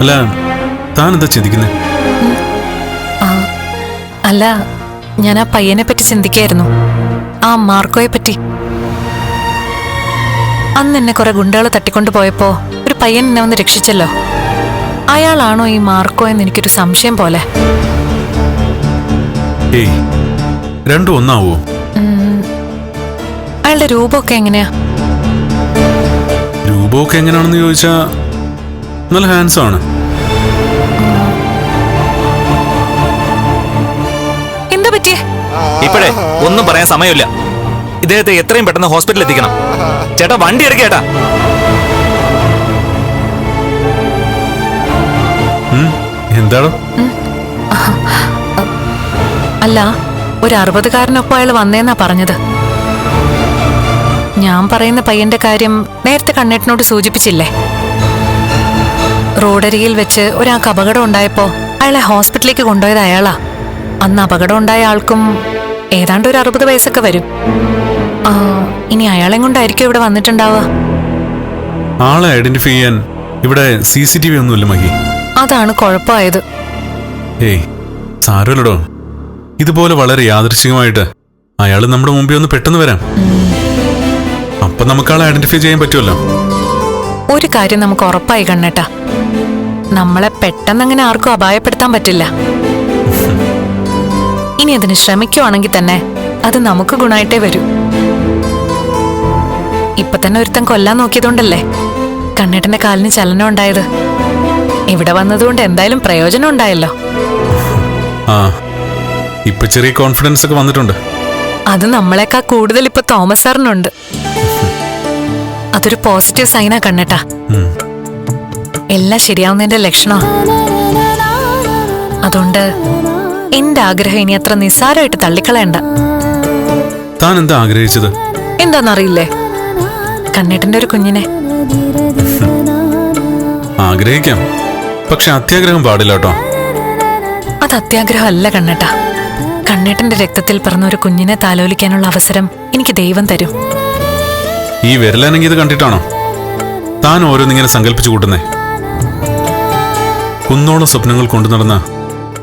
അല്ല താൻ എന്താ ചിന്തിക്കുന്നത് അല്ല ഞാൻ ആ പയ്യനെ പറ്റി ചിന്തിക്കായിരുന്നു. ആ മാർക്കോയെ പറ്റി. അന്ന് എന്നെ കുറെ ഗുണ്ടകൾ തട്ടിക്കൊണ്ട് പോയപ്പോ ഒരു പയ്യൻ എന്നെ വന്ന് രക്ഷിച്ചല്ലോ. അയാളാണോ ഈ മാർക്കോ എന്ന് എനിക്കൊരു സംശയം പോലെ. ഏയ് രണ്ടും ഒന്നാവോ? അയാളുടെ രൂപമൊക്കെ എങ്ങനെയാ? രൂപമൊക്കെ എങ്ങനെയാണെന്ന് ചോദിച്ചാ നല്ല ഹാൻഡ്സ് ആണ്. എന്താ പറ്റിയേ? ഇപ്പോഴേ ഒന്നും പറയാൻ സമയമില്ല. ഇദ്ദേഹത്തെ എത്രയും പെട്ടെന്ന് ഹോസ്പിറ്റലിൽ എത്തിക്കണം. ചേട്ടാ വണ്ടി എടുക്ക ചേട്ടാ. ഉം, എന്താടോ? അല്ല ഒരു അറുപതുകാരനൊപ്പം അയാൾ വന്നേന്നാ പറഞ്ഞത്. ഞാൻ പറയുന്ന പയ്യന്റെ കാര്യം നേരത്തെ കണ്ണേട്ടനോട് സൂചിപ്പിച്ചില്ലേ? റോഡരികിൽ വെച്ച് ഒരാൾക്ക് അപകടം ഉണ്ടായപ്പോ അയാളെ ഹോസ്പിറ്റലിലേക്ക് കൊണ്ടുപോയത് അയാളാ. അന്ന് അപകടം ഉണ്ടായ ആൾക്കും ഏതാണ്ട് ഒരു അറുപത് വയസ്സൊക്കെ വരും. ഇനി അയാളെ കൊണ്ടായിരിക്കും ഇവിടെ വന്നിട്ടുണ്ടാവുക. ആളെ ഐഡന്റിഫൈ ചെയ്യാൻ ഇവിടെ സി സി ടി വി ഒന്നുമില്ല മഹി. അതാണ് കുഴപ്പമായത്. ഏയ് സാരമില്ലടോ. ഇതുപോലെ വളരെ യാദൃശികമായിട്ട് അയാൾ നമ്മുടെ മുമ്പിൽ ഒന്ന് പെട്ടെന്ന് വരാം. അപ്പൊ നമുക്ക് ആളെ ഐഡന്റിഫൈ ചെയ്യാൻ പറ്റുമല്ലോ. ഒരു കാര്യം നമുക്ക് ഉറപ്പായി കണ്ണേട്ടാ. നമ്മളെ പെട്ടെന്ന് അങ്ങനെ ആർക്കും അപായപ്പെടുത്താൻ പറ്റില്ല. ഇനി അതിന് ശ്രമിക്കുവാണെങ്കിൽ തന്നെ അത് നമുക്ക് ഗുണമായിട്ടേ വരൂ. ഇപ്പൊ തന്നെ ഒരുത്തൻ കൊല്ലാൻ നോക്കിയതുകൊണ്ടല്ലേ? കണ്ണേട്ടന്റെ കാലിന് ചലനം ഉണ്ടായത്. ഇവിടെ വന്നതുകൊണ്ട് എന്തായാലും പ്രയോജനം ഉണ്ടായല്ലോ. ആ ഇപ്പൊ ചെറിയ കോൺഫിഡൻസ് ഒക്കെ വന്നിട്ടുണ്ട്. അത് നമ്മളെക്കാ കൂടുതൽ ഇപ്പൊ തോമസ് സാറിനുണ്ട്. അതൊരു പോസിറ്റീവ് സൈനാ കണ്ണേട്ടാ. എല്ലാം ശരിയാവുന്നതിന്റെ ലക്ഷണോ. അതുകൊണ്ട് എന്റെ ആഗ്രഹം ഇനി അത്ര നിസ്സാരമായിട്ട് തള്ളിക്കളയണ്ട. താൻ എന്താ ആഗ്രഹിച്ചത്? എന്താന്നറിയില്ലേ? കണ്ണേട്ടന്റെ ഒരു കുഞ്ഞിനെ. ആഗ്രഹിക്കാം. പക്ഷെ അത്യാഗ്രഹം പാടില്ല കേട്ടോ. അത് അത്യാഗ്രഹം അല്ല കണ്ണേട്ട. കണ്ണേട്ടന്റെ രക്തത്തിൽ പറഞ്ഞ ഒരു കുഞ്ഞിനെ താലോലിക്കാനുള്ള അവസരം എനിക്ക് ദൈവം തരും. ഈ വിരലനങ്ങി ഇത് കണ്ടിട്ടാണോ? താൻ ഓരോന്നിങ്ങനെ സങ്കല്പിച്ചു കൂട്ടുന്നേ. കുന്നോളം സ്വപ്നങ്ങൾ കൊണ്ടു നടന്ന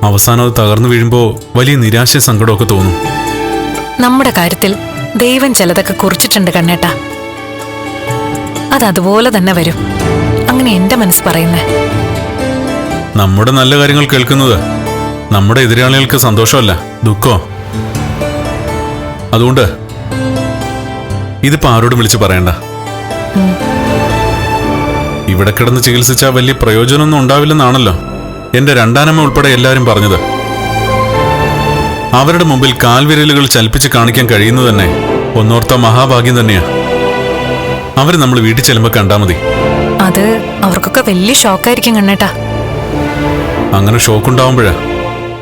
അവസാനം അത് തകർന്നു വീഴുമ്പോ വലിയ നിരാശ സങ്കടമൊക്കെ തോന്നും. നമ്മുടെ കാര്യത്തിൽ ദൈവം ചിലതൊക്കെ കുറിച്ചിട്ടുണ്ട് കണ്ണേട്ട. അത് അതുപോലെ തന്നെ വരും. അങ്ങനെ എന്റെ മനസ്സ് പറയുന്നേ. നമ്മുടെ നല്ല കാര്യങ്ങൾ കേൾക്കുന്നത് നമ്മുടെ എതിരാളികൾക്ക് സന്തോഷമല്ല ദുഃഖോ. അതുകൊണ്ട് ഇതിപ്പോ ആരോടും വിളിച്ചു പറയണ്ട. ഇവിടെ കിടന്ന് ചികിത്സിച്ചാൽ വലിയ പ്രയോജനമൊന്നും ഉണ്ടാവില്ലെന്നാണല്ലോ എന്റെ രണ്ടാനമ്മ ഉൾപ്പെടെ എല്ലാവരും പറഞ്ഞത്. അവരുടെ മുമ്പിൽ കാൽവിരലുകൾ ചലിപ്പിച്ച് കാണിക്കാൻ കഴിയുന്നത് തന്നെ ഒന്നോർത്ത മഹാഭാഗ്യം തന്നെയാ. അവർ നമ്മൾ വീട്ടിൽ ചെല്ലുമ്പോൾ കണ്ടാ മതി. അത് അവർക്കൊക്കെ വലിയ ഷോക്കായിരിക്കും കണ്ണേട്ടാ. അങ്ങനെ ഷോക്ക് ഉണ്ടാവുമ്പോഴാ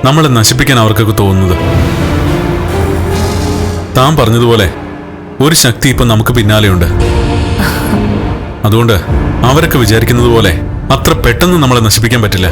നമ്മളെ നശിപ്പിക്കാൻ അവർക്കൊക്കെ തോന്നുന്നത്. താൻ പറഞ്ഞതുപോലെ ഒരു ശക്തി ഇപ്പൊ നമുക്ക് പിന്നാലെയുണ്ട്. അതുകൊണ്ട് അവരൊക്കെ വിചാരിക്കുന്നത് പോലെ അത്ര പെട്ടെന്ന് നമ്മളെ നശിപ്പിക്കാൻ പറ്റില്ല.